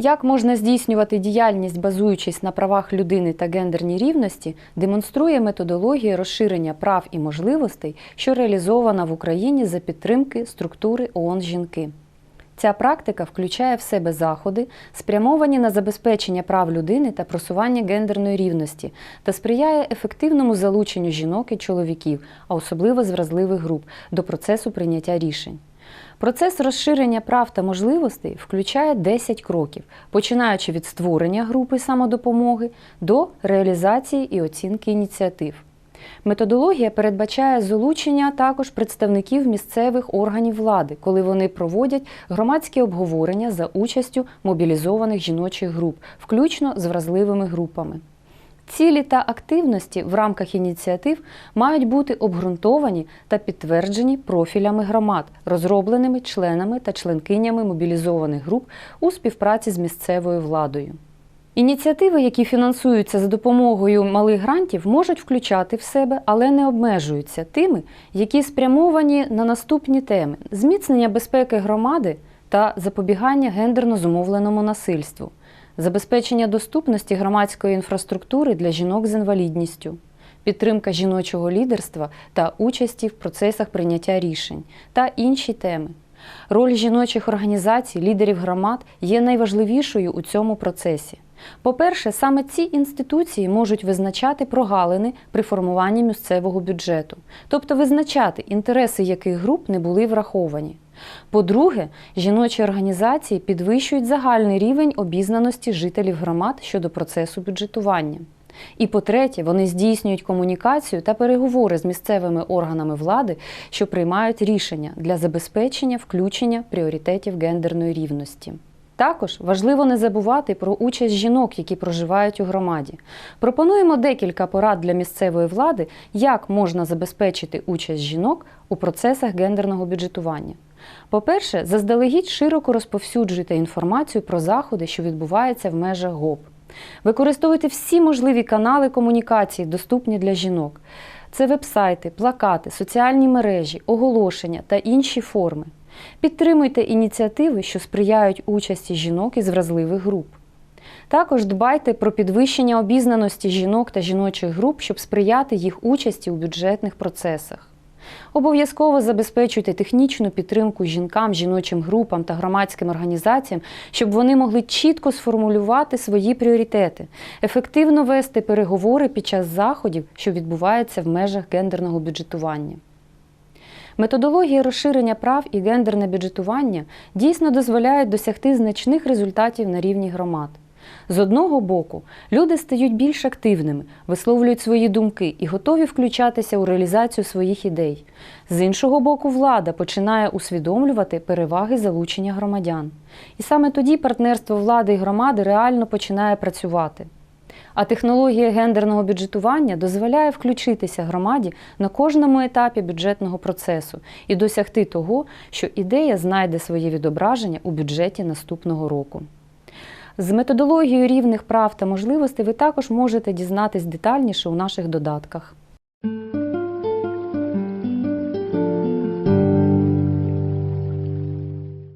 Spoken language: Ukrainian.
Як можна здійснювати діяльність, базуючись на правах людини та гендерній рівності, демонструє методологія розширення прав і можливостей, що реалізована в Україні за підтримки структури ООН жінки. Ця практика включає в себе заходи, спрямовані на забезпечення прав людини та просування гендерної рівності, та сприяє ефективному залученню жінок і чоловіків, а особливо з вразливих груп, до процесу прийняття рішень. Процес розширення прав та можливостей включає 10 кроків, починаючи від створення групи самодопомоги до реалізації і оцінки ініціатив. Методологія передбачає залучення також представників місцевих органів влади, коли вони проводять громадські обговорення за участю мобілізованих жіночих груп, включно з вразливими групами. Цілі та активності в рамках ініціатив мають бути обґрунтовані та підтверджені профілями громад, розробленими членами та членкинями мобілізованих груп у співпраці з місцевою владою. Ініціативи, які фінансуються за допомогою малих грантів, можуть включати в себе, але не обмежуються тими, які спрямовані на наступні теми: зміцнення безпеки громади та запобігання гендерно зумовленому насильству, забезпечення доступності громадської інфраструктури для жінок з інвалідністю, підтримка жіночого лідерства та участі в процесах прийняття рішень та інші теми. Роль жіночих організацій, лідерів громад є найважливішою у цьому процесі. По-перше, саме ці інституції можуть визначати прогалини при формуванні місцевого бюджету, тобто визначати, інтереси яких груп не були враховані. По-друге, жіночі організації підвищують загальний рівень обізнаності жителів громад щодо процесу бюджетування. І по-третє, вони здійснюють комунікацію та переговори з місцевими органами влади, що приймають рішення для забезпечення включення пріоритетів гендерної рівності. Також важливо не забувати про участь жінок, які проживають у громаді. Пропонуємо декілька порад для місцевої влади, як можна забезпечити участь жінок у процесах гендерного бюджетування. По-перше, заздалегідь широко розповсюджуйте інформацію про заходи, що відбуваються в межах ГОП. Використовуйте всі можливі канали комунікації, доступні для жінок. Це вебсайти, плакати, соціальні мережі, оголошення та інші форми. Підтримуйте ініціативи, що сприяють участі жінок із вразливих груп. Також дбайте про підвищення обізнаності жінок та жіночих груп, щоб сприяти їх участі у бюджетних процесах. Обов'язково забезпечуйте технічну підтримку жінкам, жіночим групам та громадським організаціям, щоб вони могли чітко сформулювати свої пріоритети, ефективно вести переговори під час заходів, що відбуваються в межах гендерного бюджетування. Методології розширення прав і гендерне бюджетування дійсно дозволяють досягти значних результатів на рівні громад. З одного боку, люди стають більш активними, висловлюють свої думки і готові включатися у реалізацію своїх ідей. З іншого боку, влада починає усвідомлювати переваги залучення громадян. І саме тоді партнерство влади і громади реально починає працювати. А технологія гендерного бюджетування дозволяє включитися громаді на кожному етапі бюджетного процесу і досягти того, що ідея знайде своє відображення у бюджеті наступного року. З методологією рівних прав та можливостей ви також можете дізнатись детальніше у наших додатках.